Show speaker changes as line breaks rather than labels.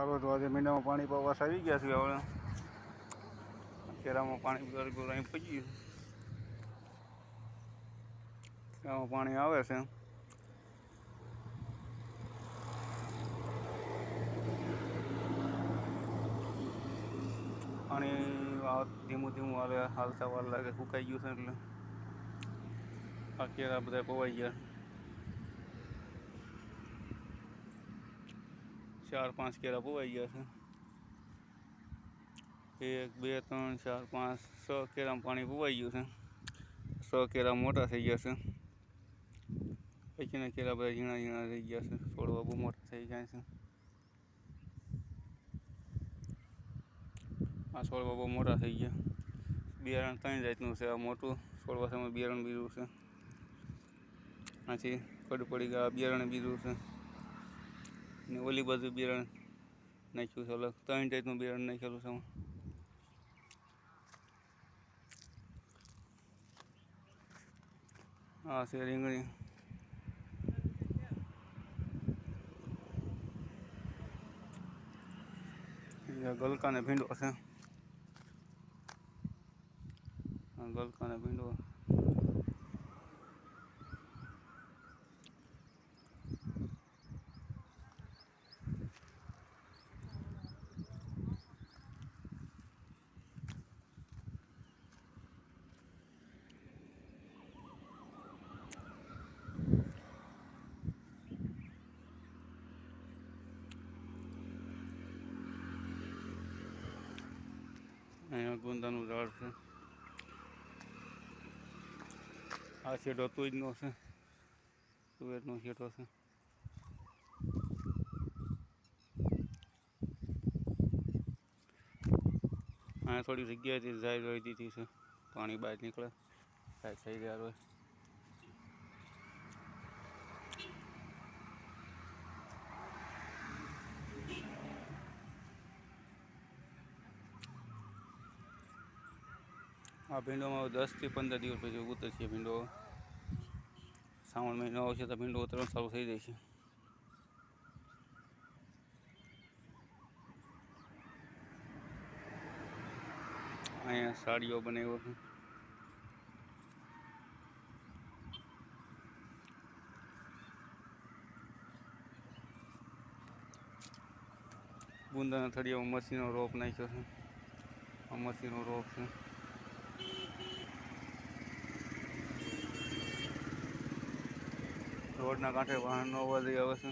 ચાલો તો આજે મીંડામાં પાણી પાવાસ આવી ગયા છે હવે. કેરામાં પાણી ગરગુર અહીં પહોંચ્યું કેરામાં પાણી આવે છે. પાણી ધીમું ધીમું હાલે, હાલતા વાર લાગે, સુકાઈ ગયું છે એટલે. આ કેરા બધા પવાઈ ગયા. ચાર પાંચ કેરા પોવાઈ ગયા છે. એક, બે, ત્રણ, ચાર, પાંચ, છ કેરામાં પાણી પોવાઈ ગયું છે. છ કેરા મોટા થઈ ગયા છે. પછીના કેરા બધા ઝીણા ઝીણા થઈ ગયા છે. છોડવા બહુ મોટા થઈ ગયા છે. આ છોડવા બહુ મોટા થઈ ગયા. બિયારણ ત્રણ જાતનું છે. આ મોટું છોડવા સામે બિયારણ બીજું છે. આથી કડ પડી ગયા. બિયારણ બીજું છે. ને ઓલી બાજુ બિયારણ નાખ્યું છે અલગ ત્રણ ટાઈપનું બિયારણ નાખેલું છે. હા છે રીંગણી. ગલકા ને ભીંડો છે. ગલકા ને ભીંડો. અહીંયા ગુંદાનું ઝાડ છે. આ શેડો તુજનો છે. તુવેરનો શેડો છે. અહીંયા થોડી જગ્યાએથી જાય રહી દીધી છે. પાણી બહાર નીકળે સાઈડ થઈ ગયા હોય. આ ભીંડોમાં દસથી પંદર દિવસ પછી ઉતરશે ભીંડો. શ્રાવણ મહિનો આવશે તો ભીંડો ઉતરવાનું ચાલુ થઈ જાય છે. અહીંયા સાડીઓ બનાવ્યો છે. ગુંદાના થળિયામાં મસીનો રોપ નાખ્યો છે. આ મસીનો રોપ છે. રોડના કાંઠે વાહનનો અવાજ આવે છે